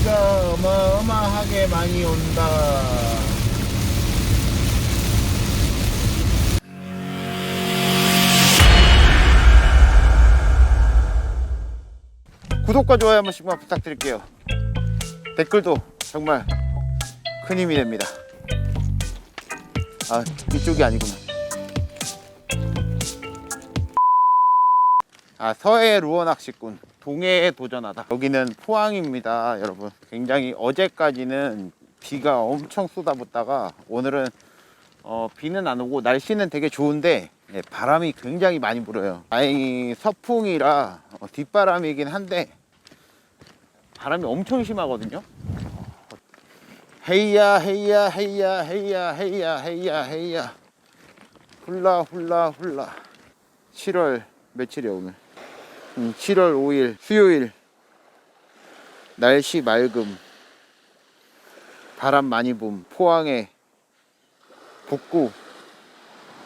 비가 어마어마하게 많이 온다. 구독과 좋아요 한 번씩만 부탁드릴게요. 댓글도 정말 큰 힘이 됩니다. 아, 이쪽이 아니구나. 아, 서해 루어 낚시꾼. 동해에 도전하다. 여기는 포항입니다, 여러분. 굉장히 어제까지는 비가 엄청 쏟아붓다가 오늘은 어, 비는 안 오고 날씨는 되게 좋은데 네, 바람이 굉장히 많이 불어요. 다행히 서풍이라 어, 뒷바람이긴 한데 바람이 엄청 심하거든요. 헤이야 헤이야 헤이야 헤이야 헤이야 헤이야 헤이야 훌라 훌라 훌라 7월 며칠이야 오늘 음, 7월 5일 수요일 날씨 맑음 바람 많이 붐 포항에 북구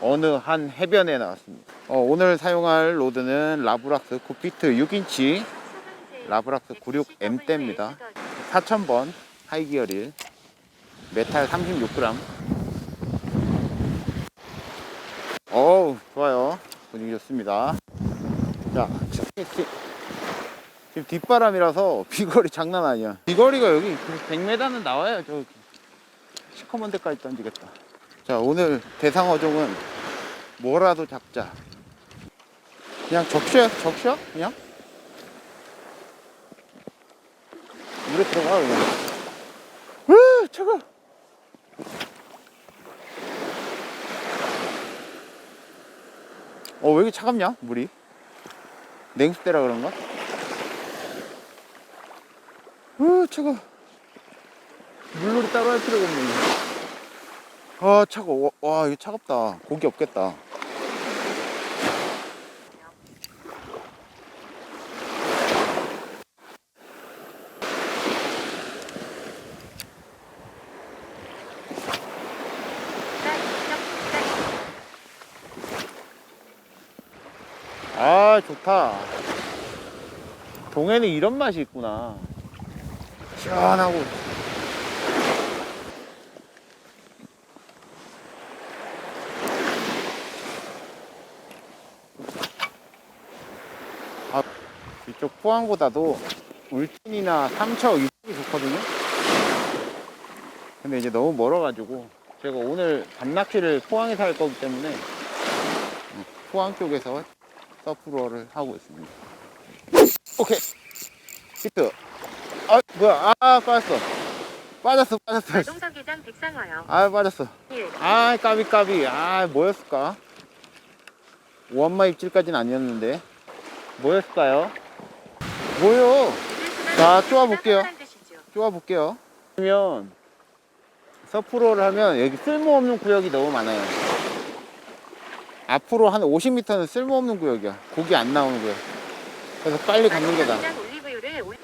어느 한 해변에 나왔습니다. 어, 오늘 사용할 로드는 라브락스 코피트 6인치 라브락스 96M대입니다. 4000번 하이기어 릴 메탈 36g 어우 좋아요. 분위기 좋습니다 자 지금 뒷바람이라서 비거리 장난 아니야. 비거리가 여기 100m는 나와야 저 시커먼 데까지 던지겠다. 자 오늘 대상 어종은 뭐라도 잡자. 그냥 적셔 적셔? 그냥? 물에 들어가 그냥. 으 차가 어 왜 이렇게 차갑냐 물이 냉수대라 그런가? 으 차가. 물놀이 따로 할 필요가 없네. 아 차가워 와 이거 차갑다. 고기 없겠다 아 좋다. 동해는 이런 맛이 있구나. 시원하고. 아, 이쪽 포항보다도 울진이나 삼척 이쪽이 좋거든요. 근데 이제 너무 멀어가지고 제가 오늘 밤낚시를 포항에서 할 거기 때문에 어, 포항 쪽에서 서프로를 하고 있습니다. 오케이. 히트. 아, 뭐야. 아, 빠졌어. 빠졌어, 빠졌어. 마동석이장 백상화요. 아, 빠졌어. 1. 아, 까비, 까비. 아, 뭐였을까? 오한마 입질까지는 아니었는데. 뭐였을까요? 뭐요? 자, 쪼아볼게요. 쪼아볼게요. 그러면 서프로를 하면 여기 쓸모없는 구역이 너무 많아요. 앞으로 한 50m는 쓸모없는 구역이야. 고기 안 나오는 구역. 그래서 빨리 갖는. 올리브유를 올...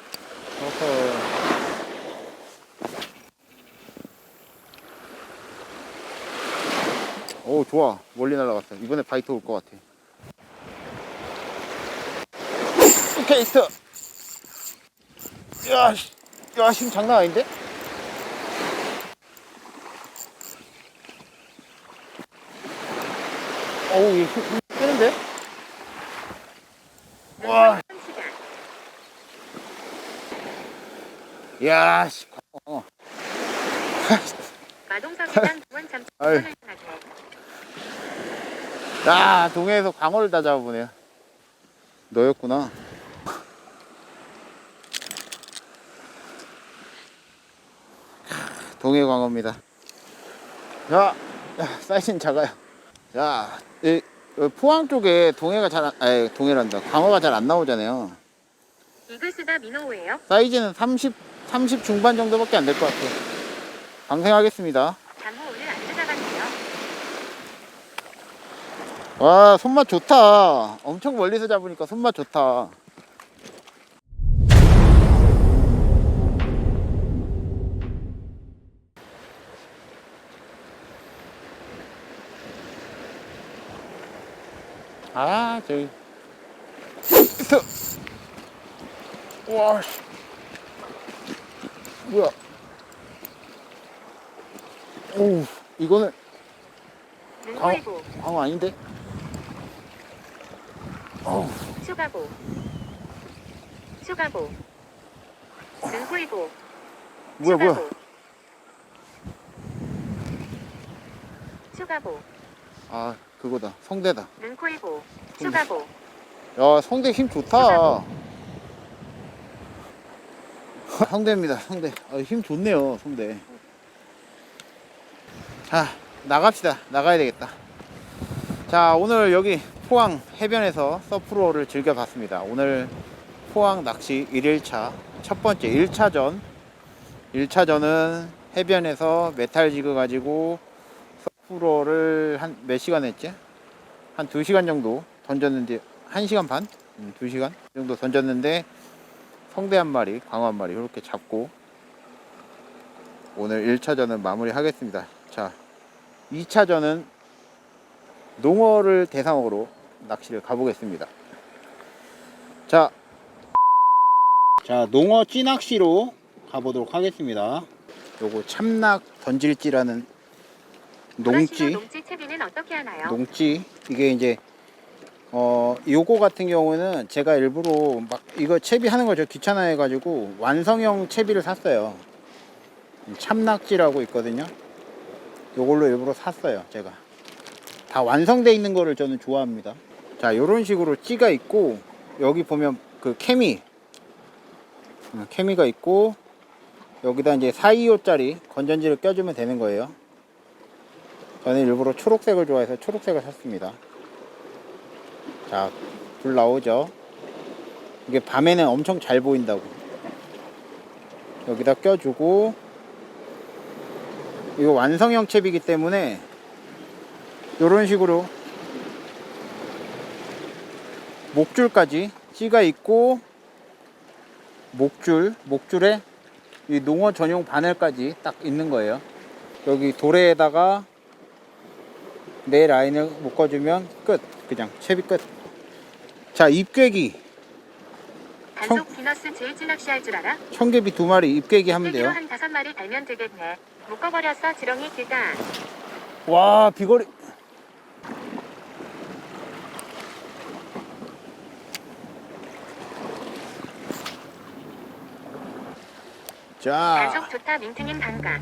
어허. 오 좋아 멀리 날아갔어 이번에 바이트 올 것 같아 오케이 히트 야, 씨. 야, 힘 장난 아닌데? 어우, 이힘 빼는데? 와, 야, 씨. 어. 잠시 아유. 야, 동해에서 광어를 다 잡아보네요. 너였구나. 동해 광어입니다. 자, 야, 사이즈는 작아요. 자, 이, 이 포항 쪽에 동해가 잘, 안- 아니, 동해란다. 광어가 잘 안 나오잖아요. 이글스다 민호우예요. 사이즈는 30, 30 중반 정도밖에 안 될 것 같아요. 방생하겠습니다. 잠호 오늘 안 찾아갔네요. 와 손맛 좋다 엄청 멀리서 잡으니까 손맛 좋다 아 저기. 와 씨. 뭐야? 오, 이거는 능고이보, 광어 아닌데? 어우, 추가보, 추가보, 능고이보, 뭐야, 뭐야? 추가보, 아, 그거다. 성대다. 능고이보, 추가보, 야, 성대 힘 좋다. 성대입니다, 성대. 아, 힘 좋네요, 성대. 자, 나갑시다. 나가야 되겠다. 자, 오늘 여기 포항 해변에서 서프로를 즐겨봤습니다. 오늘 포항 낚시 1일차, 첫 번째 1차전. 1차전은 해변에서 메탈 지그 가지고 서 프로를 한 몇 시간 했지? 한 2시간 정도 던졌는데 1시간 반? 음, 2시간 정도 던졌는데 성대 한 마리, 광어 한 마리 이렇게 잡고 오늘 1차전은 마무리 하겠습니다. 자, 2차전은 농어를 대상으로 낚시를 가보겠습니다. 자, 자 농어 찌낚시로 가보도록 하겠습니다. 요거 참낙 던질지라는 브러쉬로 농지 채비는 어떻게 하나요? 농지. 이게 이제 어 요거 같은 경우는 제가 일부러 막 이거 채비하는 거저 귀찮아해 가지고 완성형 채비를 샀어요. 참낙지라고 있거든요. 요걸로 일부러 샀어요 제가. 다 완성돼 있는 거를 저는 좋아합니다. 자 요런 식으로 찌가 있고 여기 보면 그 케미. 음, 케미가 있고 여기다 이제 425짜리 건전지를 껴주면 되는 거예요 저는 일부러 초록색을 좋아해서 초록색을 샀습니다. 자, 불 나오죠? 이게 밤에는 엄청 잘 보인다고. 여기다 껴주고, 이거 완성형 채비이기 때문에, 이런 식으로 목줄까지 찌가 있고, 목줄, 목줄에 이 농어 전용 바늘까지 딱 있는 거예요. 여기 도래에다가 내 라인을 묶어주면 끝. 그냥 채비 끝. 자, 입괴기. 단속 비너스 제일 찌낚시 할 줄 알아? 청개비 두 마리 입괴기 하면 돼요. 한 다섯 마리 달면 되겠네. 묶어버렸어 지렁이 길다. 와, 비거리. 자, 단속 좋다 민트님 반가.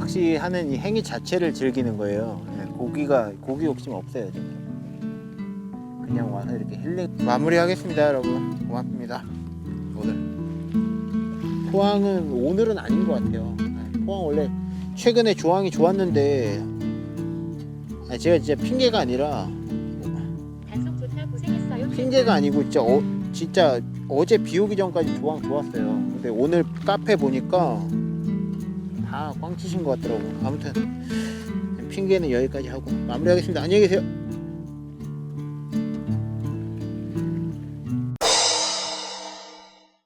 낚시하는 이 행위 자체를 즐기는 거예요. 네, 고기가 고기 욕심 없어요. 저는. 그냥 와서 이렇게 힐링 마무리하겠습니다, 여러분. 고맙습니다. 오늘 포항은 오늘은 아닌 것 같아요. 네, 포항 원래 최근에 조항이 좋았는데 아니, 제가 진짜 핑계가 아니라. 핑계가 아니고 진짜 어, 진짜 어제 비 오기 전까지 조항 좋았어요. 근데 오늘 카페 보니까 다 꽝 치신 것 같더라고. 아무튼 핑계는 여기까지 하고 마무리하겠습니다. 안녕히 계세요.